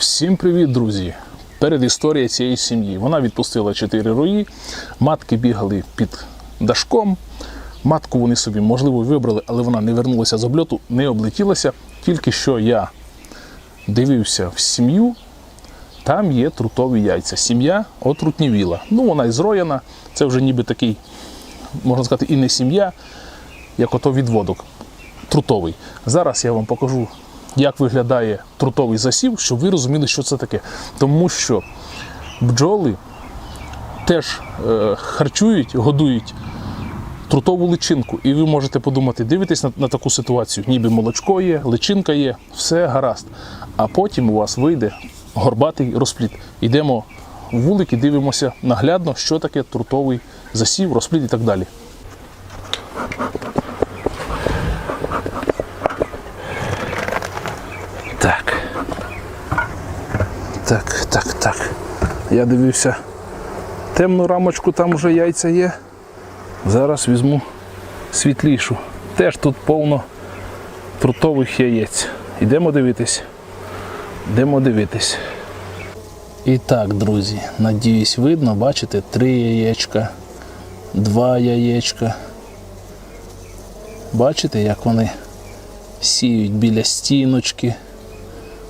Всім привіт, друзі! Перед історією цієї сім'ї. Вона відпустила 4 рої, матки бігали під дашком. Матку вони собі, можливо, вибрали, але вона не вернулася з обльоту, не облетілася. Тільки що я дивився в сім'ю, там є трутові яйця. Сім'я отрутнівіла. Ну, вона і зроєна, це вже ніби такий, можна сказати, і не сім'я, як ото відводок трутовий. Зараз я вам покажу, як виглядає трутовий засів, щоб ви розуміли, що це таке. Тому що бджоли теж е, харчують, годують трутову личинку. І ви можете подумати, дивитесь на, на таку ситуацію, ніби молочко є, личинка є, все гаразд. А потім у вас вийде горбатий розпліт. Йдемо в вулик і дивимося наглядно, що таке трутовий засів, розпліт і так далі. Так, так, так. Я дивився темну рамочку, там вже яйця є. Зараз візьму світлішу. Теж тут повно трутових яєць. Йдемо дивитись. Йдемо дивитись. І так, друзі, надіюсь, видно, бачите, три яєчка, два яєчка. Бачите, як вони сіють біля стіночки,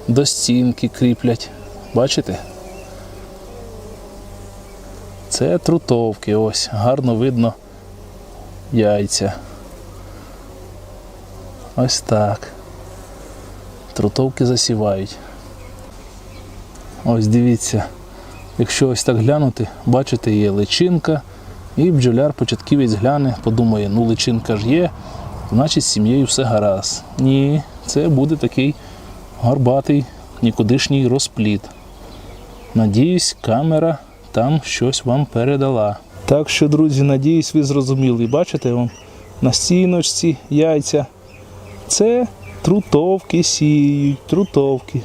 до стінки кріплять. Бачите? Це трутовки, ось, гарно видно яйця. Ось так. Трутовки засівають. Ось дивіться, якщо ось так глянути, бачите, є личинка, і бджоляр початківець гляне, подумає, ну личинка ж є, значить з сім'єю все гаразд. Ні, це буде такий горбатий, нікудишній розпліт. Надіюсь, камера там щось вам передала. Так що, друзі, надіюсь, ви зрозуміли. Бачите, вон на стіночці яйця. Це трутовки сіють, трутовки.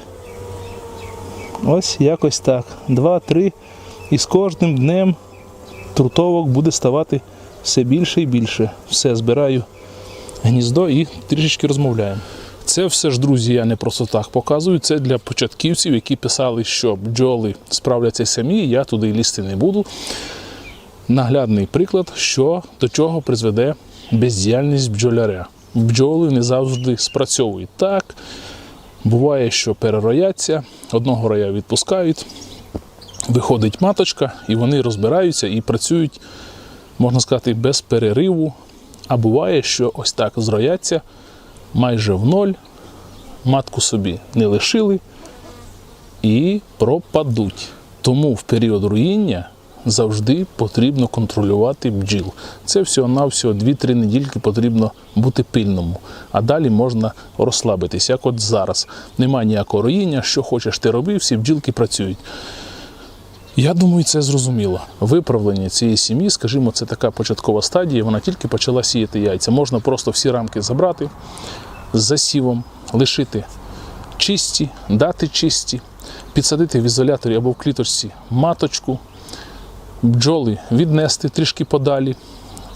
Ось якось так. Два-три. І з кожним днем трутовок буде ставати все більше і більше. Все, збираю гніздо і трішечки розмовляємо. Це все ж, друзі, я не просто так показую. Це для початківців, які писали, що бджоли справляться самі, я туди лізти не буду. Наглядний приклад, що до чого призведе бездіяльність бджоляря. Бджоли не завжди спрацьовують так. Буває, що перерояться, одного роя відпускають, виходить маточка, і вони розбираються і працюють, можна сказати, без перериву. А буває, що ось так зрояться майже в ноль, матку собі не лишили і пропадуть. Тому в період руїння завжди потрібно контролювати бджіл. Це всього-навсього 2-3 недільки потрібно бути пильному, а далі можна розслабитись, як от зараз. Немає ніякого руїння, що хочеш ти роби, всі бджілки працюють. Я думаю, це зрозуміло. Виправлення цієї сім'ї, скажімо, це така початкова стадія, вона тільки почала сіяти яйця. Можна просто всі рамки забрати з засівом, лишити чисті, дати чисті, підсадити в ізоляторі або в кліточці маточку, бджоли віднести трішки подалі,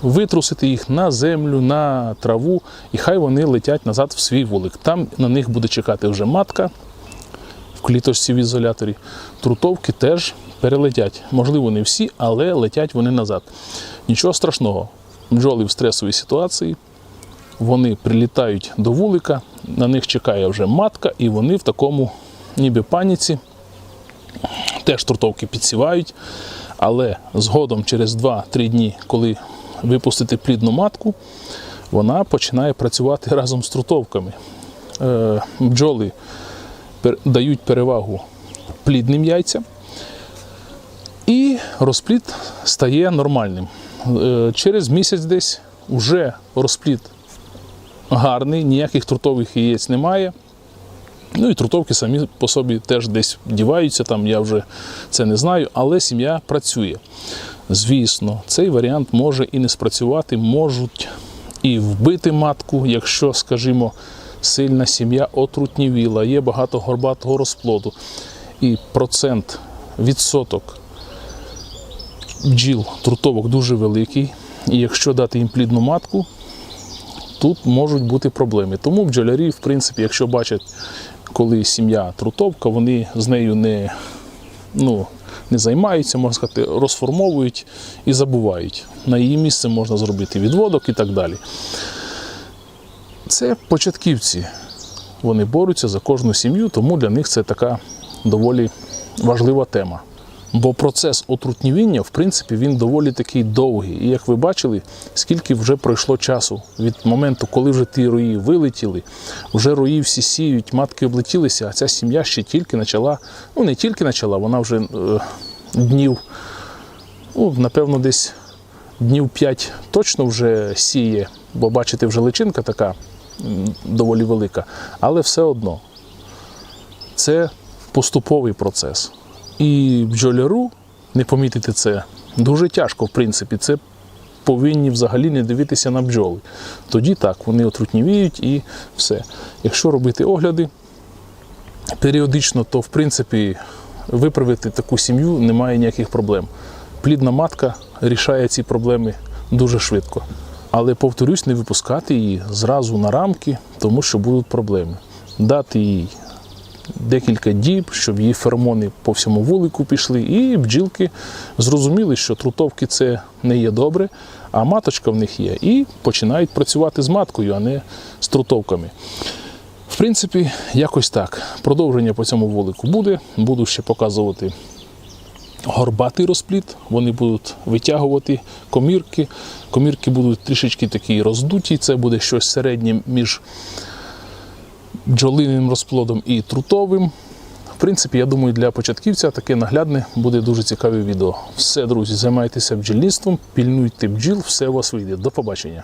витрусити їх на землю, на траву, і хай вони летять назад в свій вулик. Там на них буде чекати вже матка в кліточці в ізоляторі. Трутовки теж перелетять. Можливо, не всі, але летять вони назад. Нічого страшного. Бджоли в стресовій ситуації. Вони прилітають до вулика, на них чекає вже матка, і вони в такому ніби паніці. Теж трутовки підсівають, але згодом через 2-3 дні, коли випустити плідну матку, вона починає працювати разом з трутовками. Е, бджоли дають перевагу плідним яйцям, і розпліт стає нормальним. Е, Через місяць десь вже розпліт гарний, ніяких трутових яєць немає. Ну і трутовки самі по собі теж десь діваються, там я вже це не знаю, але сім'я працює. Звісно, цей варіант може і не спрацювати, можуть і вбити матку, якщо, скажімо, сильна сім'я отрутнівіла, є багато горбатого розплоду. І процент, відсоток бджіл трутовок дуже великий. І якщо дати їм плідну матку, тут можуть бути проблеми. Тому бджолярі, в принципі, якщо бачать коли сім'я трутовка, вони з нею не, ну, не займаються, можна сказати, розформовують і забувають. На її місце можна зробити відводок і так далі. Це початківці. Вони борються за кожну сім'ю, тому для них це така доволі важлива тема. Бо процес отрутнівіння, в принципі, він доволі такий довгий. І як ви бачили, скільки вже пройшло часу від моменту, коли вже ті рої вилетіли, вже рої всі сіють, матки облетілися, а ця сім'я ще тільки почала, ну не тільки почала, вона вже е, днів, ну, напевно, десь днів 5 точно вже сіє, бо бачите, вже личинка така доволі велика, але все одно це поступовий процес. І бджоляру не помітити це дуже тяжко, в принципі. Це повинні взагалі не дивитися на бджоли. Тоді так, вони отрутнівіють і все. Якщо робити огляди періодично, то в принципі виправити таку сім'ю немає ніяких проблем. Плідна матка рішає ці проблеми дуже швидко. Але повторюсь, не випускати її зразу на рамки, тому що будуть проблеми. Дати їй декілька діб, щоб її феромони по всьому вулику пішли, і бджілки зрозуміли, що трутовки це не є добре, а маточка в них є, і починають працювати з маткою, а не з трутовками. В принципі, якось так. Продовження по цьому вулику буде. Буду ще показувати горбатий розпліт. Вони будуть витягувати комірки. Комірки будуть трішечки такі роздуті. Це буде щось середнє між бджолиним розплодом і трутовим. В принципі, я думаю, для початківця таке наглядне буде дуже цікаве відео. Все, друзі, займайтеся бджільництвом, пільнуйте бджіл, все у вас вийде. До побачення.